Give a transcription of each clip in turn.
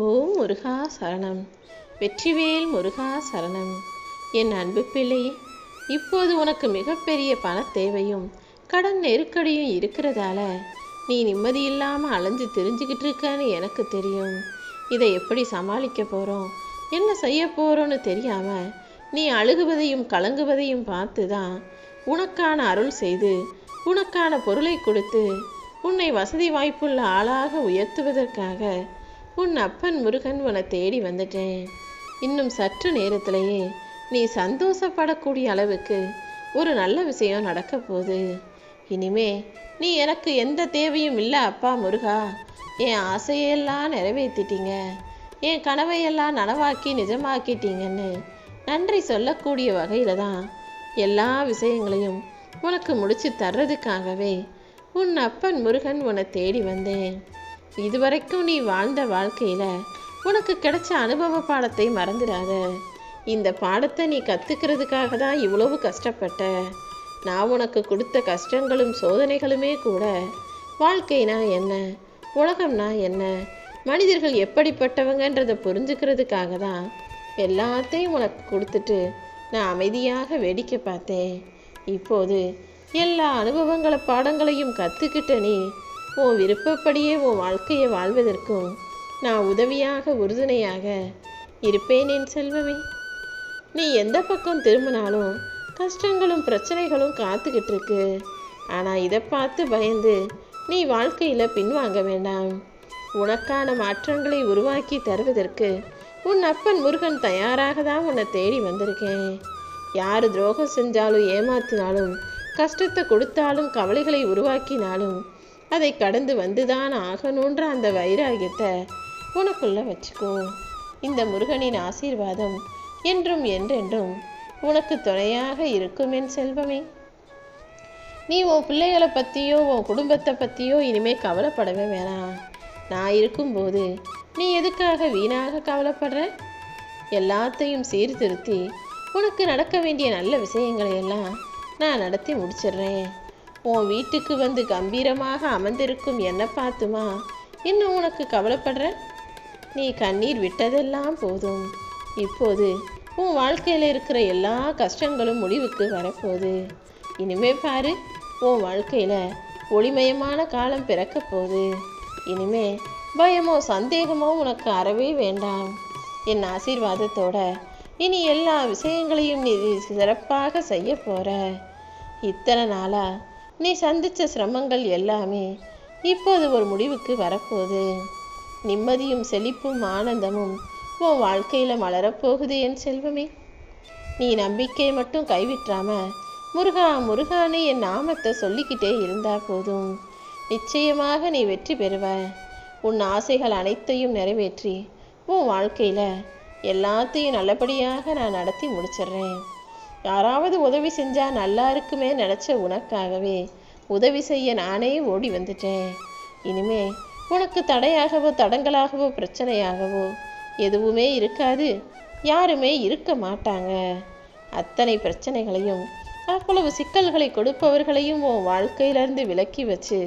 ஓம் முருகா சரணம். வெற்றிவேல் முருகா சரணம். என் அன்பு பிள்ளையே இப்போது உனக்கு மிகப்பெரிய பண தேவையும் கடன் நெருக்கடியும் இருக்கிறதால நீ நிம்மதி இல்லாமல் அலைஞ்சு தெரிஞ்சுக்கிட்டு இருக்கன்னு எனக்கு தெரியும். இதை எப்படி சமாளிக்க போகிறோம் என்ன செய்ய போகிறோன்னு தெரியாமல் நீ அழுகுவதையும் கலங்குவதையும் பார்த்து தான் உனக்கான அருள் செய்து உனக்கான பொருளை கொடுத்து உன்னை வசதி வாய்ப்புள்ள ஆளாக உயர்த்துவதற்காக உன் அப்பன் முருகன் உன்னை தேடி வந்துட்டேன். இன்னும் சற்று நேரத்திலேயே நீ சந்தோஷப்படக்கூடிய அளவுக்கு ஒரு நல்ல விஷயம் நடக்க போகுது. இனிமே நீ எனக்கு எந்த தேவையும் இல்லை அப்பா முருகா. என் ஆசையெல்லாம் நிறைவேற்றிட்டீங்க என் கனவையெல்லாம் நனவாக்கி நிஜமாக்கிட்டீங்கன்னு நன்றி சொல்லக்கூடிய வகையில் தான் எல்லா விஷயங்களையும் உனக்கு முடிச்சு தர்றதுக்காகவே உன் அப்பன் முருகன் உன்னை தேடி வந்தேன். இதுவரைக்கும் நீ வாழ்ந்த வாழ்க்கையில் உனக்கு கிடைச்ச அனுபவ பாடத்தை மறந்துடாத. இந்த பாடத்தை நீ கற்றுக்கிறதுக்காக தான் இவ்வளவு கஷ்டப்பட்ட. நான் உனக்கு கொடுத்த கஷ்டங்களும் சோதனைகளுமே கூட. வாழ்க்கைனா என்ன? உலகம்னா என்ன? மனிதர்கள் எப்படிப்பட்டவங்கன்றதை புரிஞ்சுக்கிறதுக்காக தான் எல்லாத்தையும் உனக்கு கொடுத்துட்டு நான் அமைதியாக வேடிக்கை பார்த்தேன். இப்போது எல்லா அனுபவங்களை பாடங்களையும் கற்றுக்கிட்ட நீ உன் விருப்பப்படியே உன் வாழ்க்கையை வாழ்வதற்கும் நான் உதவியாக உறுதுணையாக இருப்பேன் என் செல்வமே. நீ எந்த பக்கம் திரும்பினாலும் கஷ்டங்களும் பிரச்சனைகளும் காத்துக்கிட்டு இருக்கு ஆனால் இதை பார்த்து பயந்து நீ வாழ்க்கையில் பின்வாங்க வேண்டாம். உனக்கான மாற்றங்களை உருவாக்கி தருவதற்கு உன் அப்பன் முருகன் தயாராக தான் உன்னை தேடி வந்திருக்கேன். யார் துரோகம் செஞ்சாலும் ஏமாத்தினாலும் கஷ்டத்தை கொடுத்தாலும் கவலைகளை உருவாக்கினாலும் அதை கடந்து வந்துதான் ஆகணுன்ற அந்த வைராகியத்தை உனக்குள்ள வச்சுக்கோ. இந்த முருகனின் ஆசீர்வாதம் என்றும் என்றென்றும் உனக்கு துணையாக இருக்கும் என் செல்வமே. நீ உன் பிள்ளைகளை பற்றியோ உன் குடும்பத்தை பற்றியோ இனிமே கவலைப்படவே வேணாம். நான் இருக்கும்போது நீ எதுக்காக வீணாக கவலைப்படுற? எல்லாத்தையும் சீர்திருத்தி உனக்கு நடக்க வேண்டிய நல்ல விஷயங்களை எல்லாம் நான் நடத்தி முடிச்சிடுறேன். உன் வீட்டுக்கு வந்து கம்பீரமாக அமர்ந்திருக்கும் என்னை பார்த்துமா? இன்னும் உனக்கு கவலைப்படுற? நீ கண்ணீர் விட்டதெல்லாம் போதும். இப்போது உன் வாழ்க்கையில் இருக்கிற எல்லா கஷ்டங்களும் முடிவுக்கு வரப்போகுது. இனிமே பாரு உன் வாழ்க்கையில் ஒளிமயமான காலம் பிறக்க போகுது. இனிமே பயமோ சந்தேகமோ உனக்கு அறவே வேண்டாம். என் ஆசீர்வாதத்தோட இனி எல்லா விஷயங்களையும் நீ சிறப்பாக செய்ய போகிற இத்தனை நாளாக நீ சந்தித்த சிரமங்கள் எல்லாமே இப்போது ஒரு முடிவுக்கு வரப்போகுது. நிம்மதியும் செழிப்பும் ஆனந்தமும் உன் வாழ்க்கையில் மலரப்போகுது என் செல்வமே. நீ நம்பிக்கை மட்டும் கைவிட்டாம முருகா முருகானே என் நாமத்தை சொல்லிக்கிட்டே இருந்தா போதும். நிச்சயமாக நீ வெற்றி பெறுவ. உன் ஆசைகள் அனைத்தையும் நிறைவேற்றி உன் வாழ்க்கையில் எல்லாத்தையும் நல்லபடியாக நான் நடத்தி முடிச்சிடுறேன். யாராவது உதவி செஞ்சா நல்லா இருக்குமே நினச்ச உனக்காகவே. உதவி செய்ய நானே ஓடி வந்துட்டேன். இனிமே உனக்கு தடையாகவோ தடங்களாகவோ பிரச்சனையாகவோ எதுவுமே இருக்காது. யாருமே இருக்க மாட்டாங்க. அத்தனை பிரச்சனைகளையும் அவ்வளவு சிக்கல்களை கொடுப்பவர்களையும் உன் வாழ்க்கையிலிருந்து விலக்கி வச்சு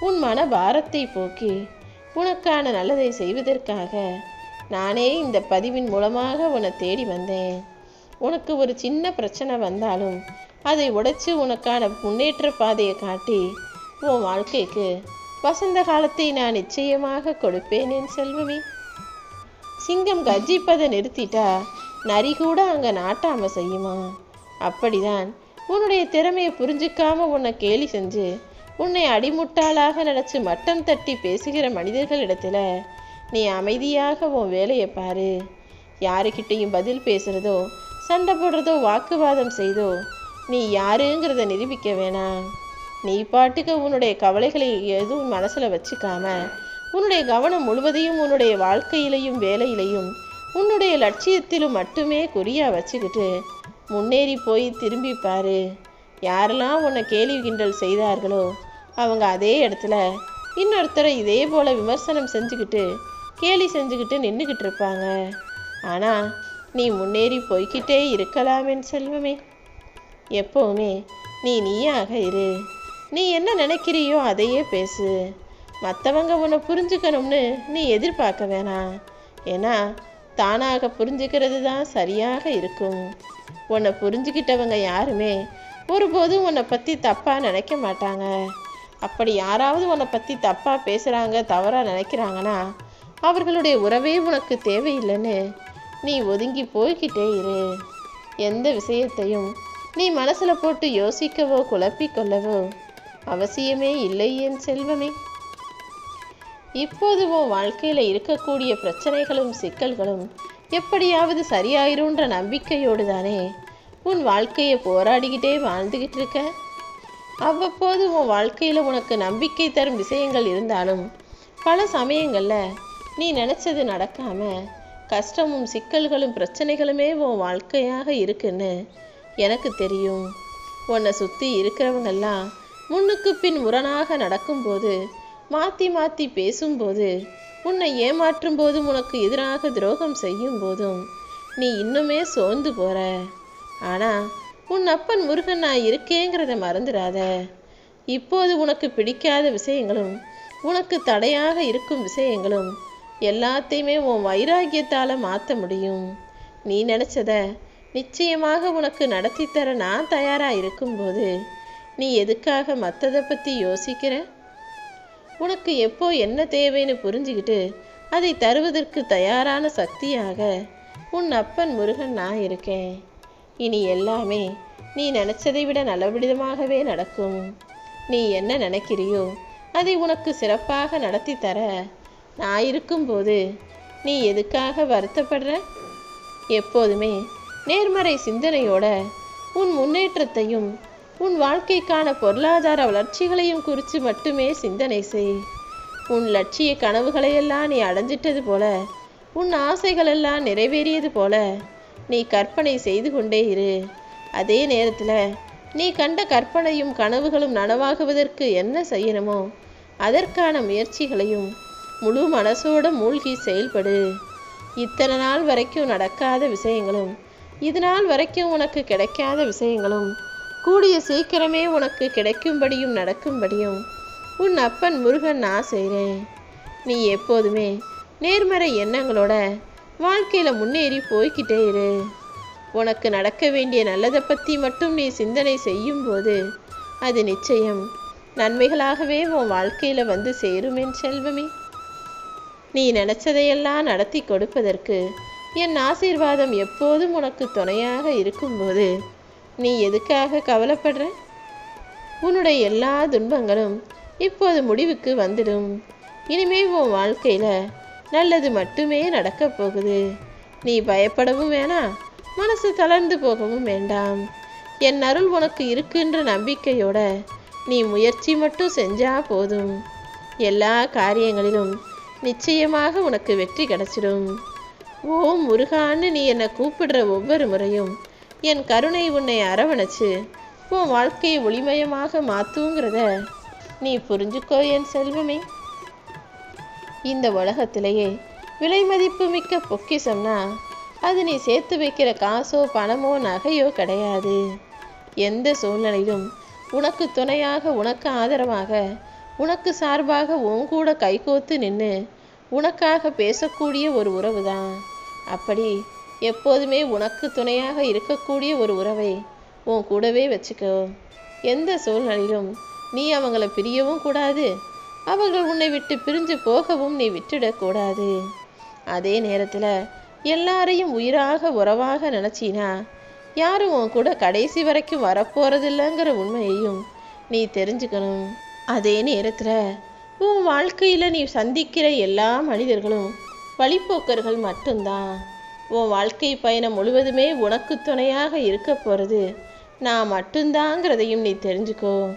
உன் மன பாரத்தை போக்கி உனக்கான நல்லதை செய்வதற்காக நானே இந்த பதிவின் மூலமாக உன்னை தேடி வந்தேன். உனக்கு ஒரு சின்ன பிரச்சனை வந்தாலும் அதை உடைச்சு உனக்கான முன்னேற்ற பாதையை காட்டி உன் வாழ்க்கைக்கு வசந்த காலத்தை நான் நிச்சயமாக கொடுப்பேன் என் செல்வமே. சிங்கம் கர்ஜிப்பதை நிறுத்திட்டா நரி கூட அங்கே நாட்டாம செய்யுமா? அப்படிதான் உன்னுடைய திறமையை புரிஞ்சுக்காம உன்னை கேலி செஞ்சு உன்னை அடிமுட்டாளாக நினச்சி மட்டம் தட்டி பேசுகிற மனிதர்களிடத்துல நீ அமைதியாக உன் வேலையை பாரு. யாருக்கிட்டையும் பதில் பேசுகிறதோ சண்டை போடுறதோ வாக்குவாதம் செய்தோ நீ யாருங்கிறத நிரூபிக்க வேணாம். நீ பாட்டுக்கு உன்னுடைய கவலைகளை எதுவும் மனசில் வச்சுக்காம உன்னுடைய கவனம் முழுவதையும் உன்னுடைய வாழ்க்கையிலையும் வேலையிலையும் உன்னுடைய லட்சியத்திலும் மட்டுமே குறியா வச்சுக்கிட்டு முன்னேறி போய் திரும்பி பாரு. யாரெல்லாம் உன்னை கேலி கிண்டல் செய்தார்களோ அவங்க அதே இடத்துல இன்னொருத்தரை இதே போல் விமர்சனம் செஞ்சுக்கிட்டு கேலி செஞ்சுக்கிட்டு நின்றுக்கிட்டு இருப்பாங்க. ஆனால் நீ முன்னேறி போய்கிட்டே இருக்கலாம் என் செல்வமே. எப்போவுமே நீ நீயாக இரு. நீ என்ன நினைக்கிறியோ அதையே பேசு. மற்றவங்க உன்னை புரிஞ்சுக்கணும்னு நீ எதிர்பார்க்க வேணாம் ஏன்னா தானாக புரிஞ்சுக்கிறது தான் சரியாக இருக்கும். உன்னை புரிஞ்சுக்கிட்டவங்க யாருமே ஒருபோதும் உன்னை பற்றி தப்பாக நினைக்க மாட்டாங்க. அப்படி யாராவது உன்னை பற்றி தப்பாக பேசுகிறாங்க தவறாக நினைக்கிறாங்கன்னா அவர்களுடைய உறவே உனக்கு தேவையில்லைன்னு நீ ஒதுங்கி போய்கிட்டே இரு. எந்த விஷயத்தையும் நீ மனசில் போட்டு யோசிக்கவோ குழப்பிக்கொள்ளவோ அவசியமே இல்லை என் செல்வமே. இப்போது உன் வாழ்க்கையில் இருக்கக்கூடிய பிரச்சனைகளும் சிக்கல்களும் எப்படியாவது சரியாயிருன்ற நம்பிக்கையோடு தானே உன் வாழ்க்கையை போராடிக்கிட்டே வாழ்ந்துக்கிட்டு இருக்க? அவ்வப்போது உன் வாழ்க்கையில் உனக்கு நம்பிக்கை தரும் விஷயங்கள் இருந்தாலும் பல சமயங்களில் நீ நினச்சது நடக்காமல் கஷ்டமும் சிக்கல்களும் பிரச்சனைகளுமே உன் வாழ்க்கையாக இருக்குன்னு எனக்கு தெரியும். உன்னை சுற்றி இருக்கிறவங்கெல்லாம் முன்னுக்கு பின் முரணாக நடக்கும்போது மாற்றி மாற்றி பேசும்போது உன்னை ஏமாற்றும் போதும் உனக்கு எதிராக துரோகம் செய்யும் போதும் நீ இன்னுமே சோர்ந்து போற. ஆனால் உன் அப்பன் முருகன் நான் இருக்கேங்கிறத மறந்துடாத. இப்போது உனக்கு பிடிக்காத விஷயங்களும் உனக்கு தடையாக இருக்கும் விஷயங்களும் எல்லாத்தையுமே உன் வைராகியத்தால் மாற்ற முடியும். நீ நினச்சத நிச்சயமாக உனக்கு நடத்தி தர நான் தயாராக இருக்கும்போது நீ எதுக்காக மற்றதை பற்றி யோசிக்கிற? உனக்கு எப்போ என்ன தேவைன்னு புரிஞ்சுக்கிட்டு அதை தருவதற்கு தயாரான சக்தியாக உன் அப்பன் முருகன் நான் இருக்கேன். இனி எல்லாமே நீ நினச்சதை விட நல்லவிதமாகவே நடக்கும். நீ என்ன நினைக்கிறியோ அதை உனக்கு சிறப்பாக நடத்தி தர நான் இருக்கும்போது நீ எதுக்காக வருத்தப்படுற? எப்போதுமே நேர்மறை சிந்தனையோட உன் முன்னேற்றத்தையும் உன் வாழ்க்கைக்கான பொருளாதார வளர்ச்சிகளையும் குறித்து மட்டுமே சிந்தனை செய். உன் லட்சிய கனவுகளையெல்லாம் நீ அடைஞ்சிட்டது போல உன் ஆசைகளெல்லாம் நிறைவேறியது போல நீ கற்பனை செய்து கொண்டே இரு. அதே நேரத்தில் நீ கண்ட கற்பனையும் கனவுகளும் நனவாகுவதற்கு என்ன செய்யணுமோ அதற்கான முயற்சிகளையும் முழு மனசோட மூழ்கி செயல்படு. இத்தனை நாள் வரைக்கும் நடக்காத விஷயங்களும் இது நாள் வரைக்கும் உனக்கு கிடைக்காத விஷயங்களும் கூடிய சீக்கிரமே உனக்கு கிடைக்கும்படியும் நடக்கும்படியும் உன் அப்பன் முருகன் நான் செய்கிறேன் நீ எப்போதுமே நேர்மறை எண்ணங்களோட வாழ்க்கையில் முன்னேறி போய்கிட்டே இரு. உனக்கு நடக்க வேண்டிய நல்லதை பற்றி மட்டும் நீ சிந்தனை செய்யும்போது அது நிச்சயம் நன்மைகளாகவே உன் வாழ்க்கையில் வந்து சேருமேன் செல்வமே. நீ நினச்சதையெல்லாம் நடத்தி கொடுப்பதற்கு என் ஆசீர்வாதம் எப்போதும் உனக்கு துணையாக இருக்கும்போது நீ எதுக்காக கவலைப்படுற? உன்னுடைய எல்லா துன்பங்களும் இப்போது முடிவுக்கு வந்துடும். இனிமே உன் வாழ்க்கையில் நல்லது மட்டுமே நடக்கப் போகுது. நீ பயப்படவும் வேணாம் மனசு தளர்ந்து போகவும் வேண்டாம். என் அருள் உனக்கு இருக்குன்ற நம்பிக்கையோட நீ முயற்சி மட்டும் செஞ்சா போதும். எல்லா காரியங்களிலும் நிச்சயமாக உனக்கு வெற்றி கிடைச்சிடும். ஓ முருகான்னு நீ என்னை கூப்பிடுற ஒவ்வொரு முறையும் என் கருணை உன்னை அரவணைச்சு உன் வாழ்க்கையை ஒளிமயமாக மாத்துங்கிறத நீ புரிஞ்சுக்கோ என் செல்வமே. இந்த உலகத்திலேயே விலை மதிப்பு மிக்க பொக்கிசம்னா அது நீ சேர்த்து வைக்கிற காசோ பணமோ நகையோ கிடையாது. எந்த சூழ்நிலையிலும் உனக்கு துணையாக உனக்கு ஆதரவாக உனக்கு சார்பாக உன் கூட கைகோத்து நின்று உனக்காக பேசக்கூடிய ஒரு உறவு தான் அப்படி எப்போதுமே உனக்கு துணையாக இருக்கக்கூடிய ஒரு உறவை உன் கூடவே வச்சுக்கோ. எந்த சூழ்நிலையிலும் நீ அவங்கள பிரியவும் கூடாது. அவர்கள் உன்னை விட்டு பிரிஞ்சு போகவும் நீ விட்டுடக்கூடாது அதே நேரத்தில் எல்லாரையும் உயிராக உறவாக நினச்சினா யாரும் உன் கூட கடைசி வரைக்கும் வரப்போறதில்லைங்கிற உண்மையையும் நீ தெரிஞ்சுக்கணும். அதே நேரத்தில் உன் வாழ்க்கையில் நீ சந்திக்கிற எல்லா மனிதர்களும் வழிப்போக்கர்கள் மட்டும்தான். உன் வாழ்க்கை பயணம் முழுவதுமே உனக்கு துணையாக இருக்க போகிறது நான் மட்டும்தாங்கிறதையும் நீ தெரிஞ்சுக்கோ.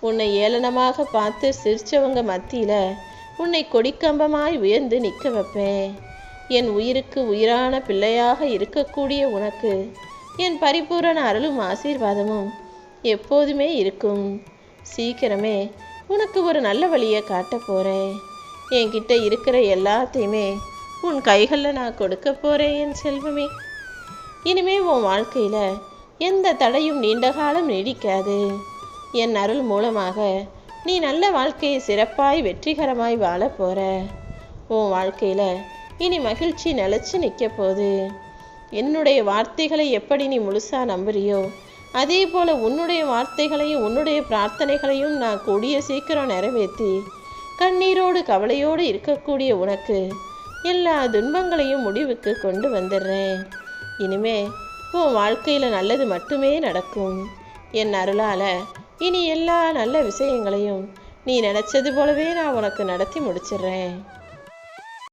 உன்னை ஏளனமாக பார்த்து சிரிச்சவங்க மத்தியில் உன்னை கொடிக்கம்பமாய் உயர்ந்து நிற்க வைப்பேன். என் உயிருக்கு உயிரான பிள்ளையாக இருக்கக்கூடிய உனக்கு என் பரிபூரண அருளும் ஆசீர்வாதமும் எப்போதுமே இருக்கும். சீக்கிரமே உனக்கு ஒரு நல்ல வழியை காட்ட போகிறேன் என்கிட்ட இருக்கிற எல்லாத்தையுமே உன் கைகளில் நான் கொடுக்க போகிறேன் என் செல்வமே. இனிமே உன் வாழ்க்கையில் எந்த தடையும் நீண்ட காலம் நீடிக்காது. என் அருள் மூலமாக நீ நல்ல வாழ்க்கையை சிறப்பாய் வெற்றிகரமாய் வாழ போகிற உன் வாழ்க்கையில் இனி மகிழ்ச்சி நிலச்சி நிற்க போகுது. என்னுடைய வார்த்தைகளை எப்படி நீ முழுசாக நம்புறியோ அதே போல உன்னுடைய வார்த்தைகளையும் உன்னுடைய பிரார்த்தனைகளையும் நான் கூடிய சீக்கிரம் நிறைவேற்றி கண்ணீரோடு கவலையோடு இருக்கக்கூடிய உனக்கு எல்லா துன்பங்களையும் முடிவுக்கு கொண்டு வந்துடுறேன். இனிமே உன் வாழ்க்கையில் நல்லது மட்டுமே நடக்கும். என் அருளால இனி எல்லா நல்ல விஷயங்களையும் நீ நினச்சது போலவே நான் உனக்கு நடத்தி முடிச்சிடுறேன்.